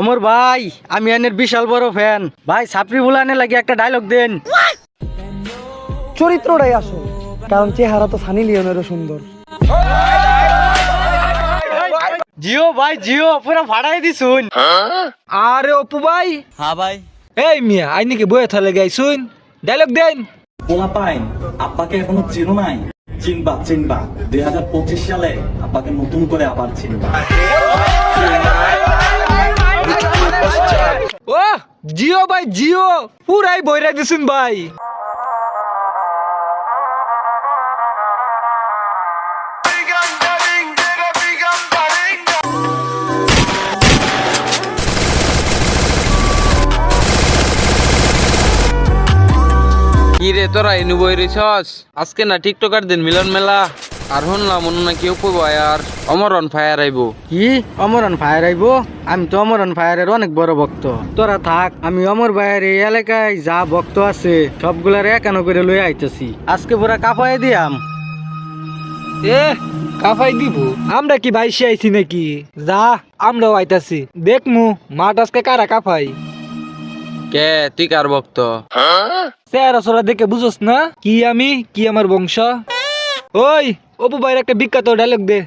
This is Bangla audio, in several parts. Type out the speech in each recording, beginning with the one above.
অমর ভাই আমি এনের বিশাল বড় ফ্যান ভাই সাপড়ি বুলানে লাগে একটা ডায়লগ দেন। চরিত্রটাই আসো কারণ চেহারা তো সানি লিওনেরও সুন্দর। জিও ভাই জিও পুরো ভাড়াই দিছুন। আরে অপু ভাই। হ্যাঁ ভাই। এই মিয়া আই নাকি বয়ে থালে গাইছুন ডায়লগ দেন। পোলা পাইন আব্বাকে এখনও চিনো নাই। চিনবা চিনবা। দুই হাজার পঁচিশ সালে আব্বাকে নতুন করে আবার চিনবা। জিও ভাই, জিও। পুরাই বইরা দিছুন ভাই। কি রে তোরা এনু বই রিছস আজকে না টিকটকার দিন মিলন মেলা আর শুনলাম অন্য না কেউ আর অমরন ফায়ার আইব। কি? অমরন ফায়ার আইব? আমি তো অমরন ফায়ারের অনেক বড় ভক্ত। তোরা থাক আমি অমর ভাইয়ের এই এলাকায় যা ভক্ত আছে সবগুলার একানো করে লই আইতেছি। আজকে পুরা কাপাই দিয়াম। এ কাফাই দিব? আমরা কি ভাইসে আইছি নাকি? যা আমরাও আইতাছি। দেখমু মাঠ আজকে কারা কাফাই কে তুই কার ভক্ত? চেহারা সোরা দেখে বুঝোস না? কি আমি? কি আমার বংশ? ওই অপু ভাইয়ের একটা বিখ্যাত ডায়লগ দে।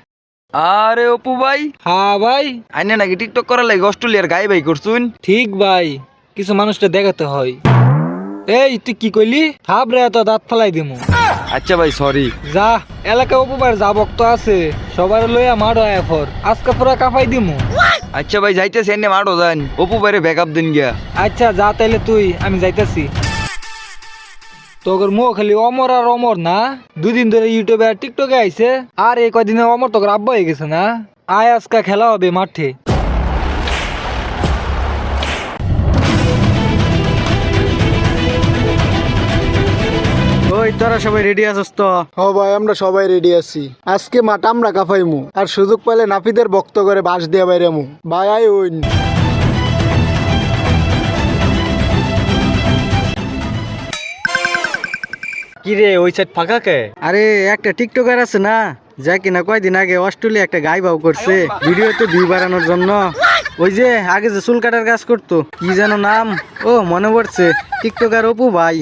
আরে অপু ভাই। হ্যাঁ ভাই। আইনে নাকি টিকটক করার লাগে অস্ট্রেলিয়ার গাই বাই করছুন? ঠিক ভাই কিছু মানুষটা দেখাতে হয়। এই তুই কি কইলি? থাপ রে তো দাঁত ফেলাই দিমু। আচ্ছা ভাই সরি যা এলাকা উপবার যা ভক্ত আছে সবার লইয়া মার এফর। আজকে পুরা কাফাই দিমু। আচ্ছা ভাই যাইতেছি এনে মারো যান। অপু ভাইরে ব্যাকআপ দিন গিয়া। আচ্ছা যা তাইলে তুই আমি যাইতাছি। তোর মুখ খালি অমর আর অমর না। দুদিন ধরে ইউটিউবে আর টিকটকে আইছে। আর এই কদিনে অমর তোর আব্বা হয়ে গেছে না। আয় আজকে খেলা হবে মাঠে। ওই তোরা সবাই রেডি আছিস তো? হ ভাই আমরা সবাই রেডি আছি। আজকে মাঠ আমরা কাফাইমু আর সুযোগ পাইলে নাপিদের বক্ত করে বাস দিয়ে বাইরেমু। ভাই আই ওইন। কি রে ওই সাইড ফাঁকা কে আরে একটা টিকটকার আছে না যা কিনা কয়দিন আগে অস্ট্রেলিয়া একটা গাই বাউ করছে ভিডিওতে ভিউ বাড়ানোর জন্য। ওই যে আগে যে চুল কাটার কাজ করতো কি যেন নাম? ও মনে পড়ছে টিকটকার অপু ভাই।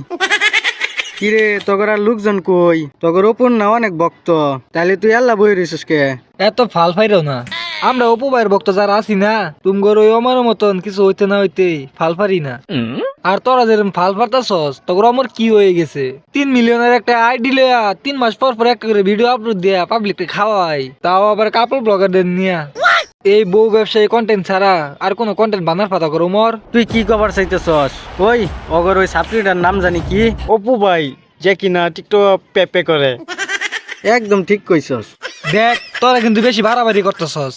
কিরে তগর আর লোকজন কই? তগর অপুর না অনেক ভক্ত। তাহলে তুই আল্লাহ বই রইছিস কে? এত ফাল ফাইরও না। আমরা অপু ভাইয়ের ভক্ত যারা আছি না তুমগর ওই অমর মতন কিছু হইতে না হইতে ফাল ফারি না। আর তোরা যেরকম ফাল ফারতাছস তোর অমর কি হয়ে গেছে? তিন মিলিয়নের একটা আইডি লয়া তিন মাস পর পর একটা করে ভিডিও আপলোড দেয়া পাবলিককে খাওয়াই তাও আবার কাপড় ব্লগারদের নিয়া। এই বউ ব্যবসায়ী কন্টেন্ট ছাড়া আর কোনো কন্টেন্ট বানার পাতা করো মর তুই কি কভার চাইতেছস? ওই অগর ওই সাপ্লিটার নাম জানি কি? অপু ভাই যে কিনা টিকটক পেপে করে। একদম ঠিক কইছস। দেখ তোরা কিন্তু বেশি বাড়াবাড়ি করতেছস।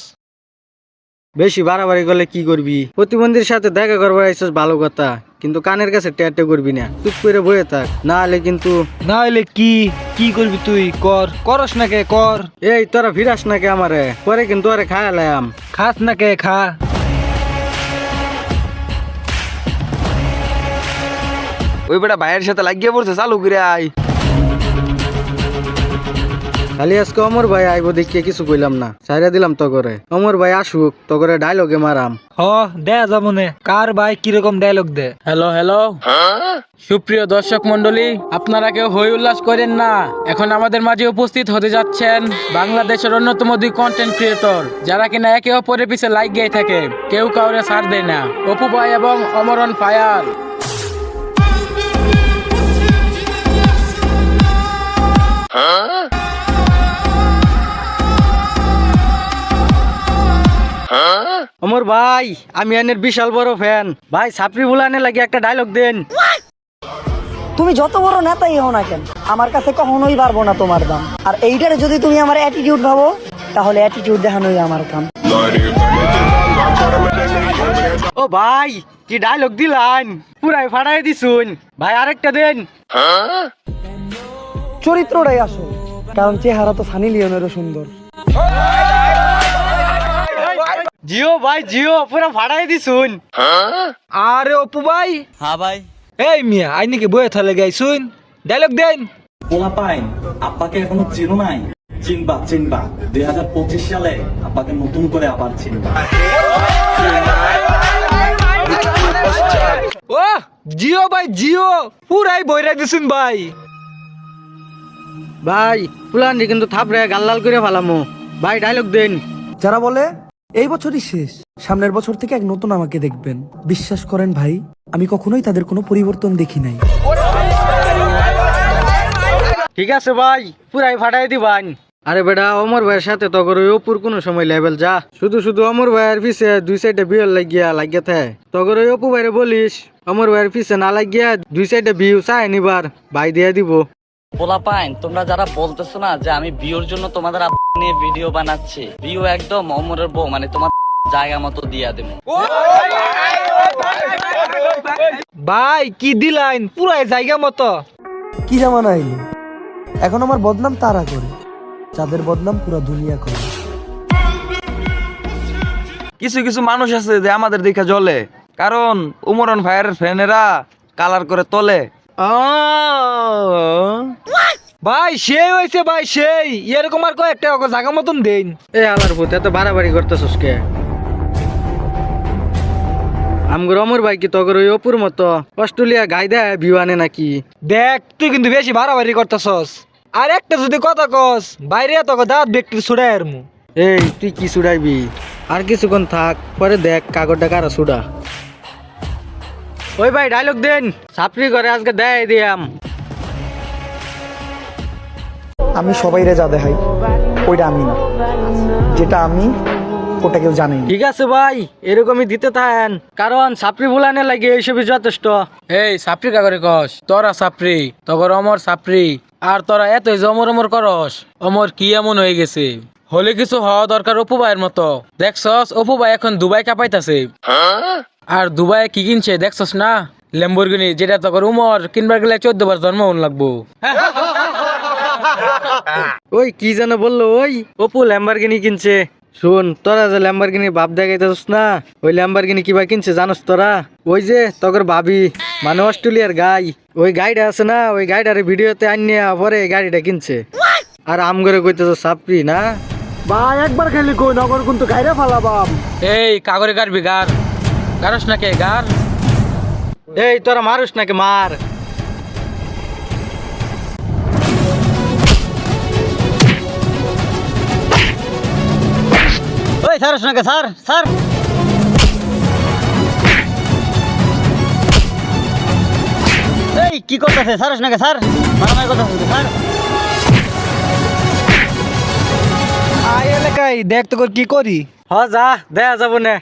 বেশি বাড়াবাড়ি করলে কি করবি? প্রতিবন্ধীর সাথে দেখা করবার আইসস ভালো কথা কিন্তু কানের কাছে ট্যাটে করবি না। চুপ করে বয়ে থাক না হলে কিন্তু না হলে কি? কি করবি তুই? কর। করস না কে? কর। এই তোরা ফিরাস না কে আমারে? পরে কিন্তু আরে খায়ালাম খাস না কে? খা। ওই বেটা ভাইয়ের সাথে লাগিয়ে পড়ছে চালু করে আই খালি আজকে অমর ভাই আইব দেখিয়ে কিছু কইলাম না। সাইরা দিলাম তো করে অমর ভাই আসুক তো করে ডায়লগে মারাম। হ দেয়া যাব নে কার ভাই কীরকম ডায়লগ দে? হ্যালো হ্যালো সুপ্রিয় দর্শক মন্ডলী আপনারা কেউ হই উল্লাস করেন না। এখন আমাদের মাঝে উপস্থিত হতে যাচ্ছেন বাংলাদেশের অন্যতম দুই কন্টেন্ট ক্রিয়েটর যারা কিনা একে অপরের পিছে লাইক গিয়ে থাকে। কেউ কাউরে ছাড় দেয় না। অপু ভাই এবং অমরন ফায়ার অমর ভাই আমি এনের বিশাল বড় ফ্যান ভাই সাপড়ি বুলানে লাগে একটা ডায়লগ দেন। তুমি যত বড় নেতাই হও না কেন আমার কাছে কখনোই পারব না তোমার দাম। আর এইটারে যদি তুমি আমার অ্যাটিটিউড ভাবো তাহলে অ্যাটিটিউড দেখানোই আমার কাম। ও ভাই কি ডায়লগ দিলান? পুরাই ফাড়াই দিছুন। ভাই আরেকটা দেন। চরিত্রটাই আসো কারণ চেহারা তো সানি লিওনেরও সুন্দর। জিও ভাই জিও পুরা ফাড়াই দিছুন। আরে অপু ভাই। হ্যাঁ ভাই। এই মিয়া আই নাকি বয়ে থালে গাইছুন। ডায়লগ দেন। পোলা পাইন আব্বাকে এখনও চিনো নাই। চিনবা চিনবা। দুই হাজার পঁচিশ সালে আব্বাকে নতুন করে আবার চিনবা। ও জিও ভাই জিও। পুরাই বইরা দিছুন ভাই। ভাই ফুলানি কিন্তু থাপড়ে গাল লাল করে ফেলামো। ভাই ডায়লগ দেন। যারা বলে এই বছরই শেষ। সামনের বছর থেকে এক নতুন আমাকে দেখবেন। বিশ্বাস করেন ভাই, আমি কখনোই তাদের কোনো পরিবর্তন দেখি নাই। ঠিক আছে ভাই, পুরাই ফাটাই দিবান। আরে বেটা, অমর ভাইয়ের সাথে তো করে অপুর কোনো সময় লেভেল যা। শুধু শুধু অমর ভাইয়ের পিছে দুই সাইডে বিয়ে লাগিয়া লাগিয়া থাকে তখন ওই অপু ভাইরে বলিস, অমর ভাইয়ের পিছে না লাগিয়া দুই সাইডে বিউ চাই নিবার ভাই দিয়ে দিব। পোলা পাইন তোমরা যারা বলতেছো না যে আমি বিয়ের জন্য তোমাদের নিয়ে ভিডিও বানাচ্ছি বিয়ে একদম অমরের বউ মানে তোমার জায়গা মতো দিয়া দেবো। ভাই কি দিলাইন? পুরাই জায়গা মতো। কি জামানা এখন আমার বদনাম তারা করে। যাদের বদনাম পুরো দুনিয়া করে। কিছু কিছু মানুষ আছে যে আমাদের দেখে জ্বলে। কারণ উমরন ভাইয়ের ফ্রেন্ডেরা কালার করে তোলে। ভাই সেই হয়েছে ভাই সেই। এরকম আর কয়েকটা জায়গা মতন দেন এ আলার পুত এত বাড়াবাড়ি করতেছস কে? আমগর অমর ভাই কি তগর ওই অপুর মতো? অস্ট্রেলিয়া গাই দেয় ভিউ আনে নাকি? দেখ তুই কিন্তু বেশি বাড়াবাড়ি করতেছস। আর একটা যদি কথা কস বাইরে তোকে দাঁত ব্যক্তি ছুড়াই আর মু এই তুই কি সুড়াইবি আর কিছুক্ষণ থাক পরে দেখ কাগজটা কারা সুড়া ওই ভাই ডায়লগ দেন। সাপড়ি করে আজকে দেয় দিয়াম। আমি সবাইরে যা দেখাই ওইটা আমি না। যেটা আমি ওটা কেউ জানেই না। ঠিক আছে ভাই এরকমই দিতে থাকেন। কারণ সাপড়ি বুলানে লাগে এইসবই যথেষ্ট। এই সাপরি কাগরে কস তোরা সাপরি তগর অমর সাপরি আর তোরা এতই যে অমর অমর করস অমর কি এমন হয়ে গেছে? হলে কিছু হওয়া দরকার অপু ভাইয়ের মতো। দেখছস, অপু ভাই এখন দুবাই কাঁপাইতাছে। আর দুবাই কি কিনছে, দেখছস না? ল্যাম্বরগিনি যেটা তখন উমর কিনবার গেলে চোদ্দ বার জন্ম লাগবো। ওই কি যেন বলল, ওই অপু ল্যাম্বারগিনি কিনছে। শুন, তোরা যে ল্যাম্বারগিনি বাপ দেখাইতেছিস না, ওই ল্যাম্বারগিনি কিবা কিনছে জানোস তোরা? ওই যে তগর ভাবি মানে অস্ট্রেলিয়ার গাই। ওই গাড়িটা আছে না, ওই গাড়িটার ভিডিওতে আনিয়া পরে গাড়িটা কিনছে। আর আম করে কইতেছ সাপড়ি, না? ভাই একবার খালি কই নগর কিন্তু গাইরে ফালাবাম। এই কাগরে গারবি গার। গারস না কে গার? এই তোরা মারুস নাকি মার। ওই সারস নাকি স্যার স্যার এই কি করতেছে? সারস নাকি স্যার মারামারি করতেছে স্যার আই এলাকায় দেখ তোর কি করি। হ যা দেয়া যাব না।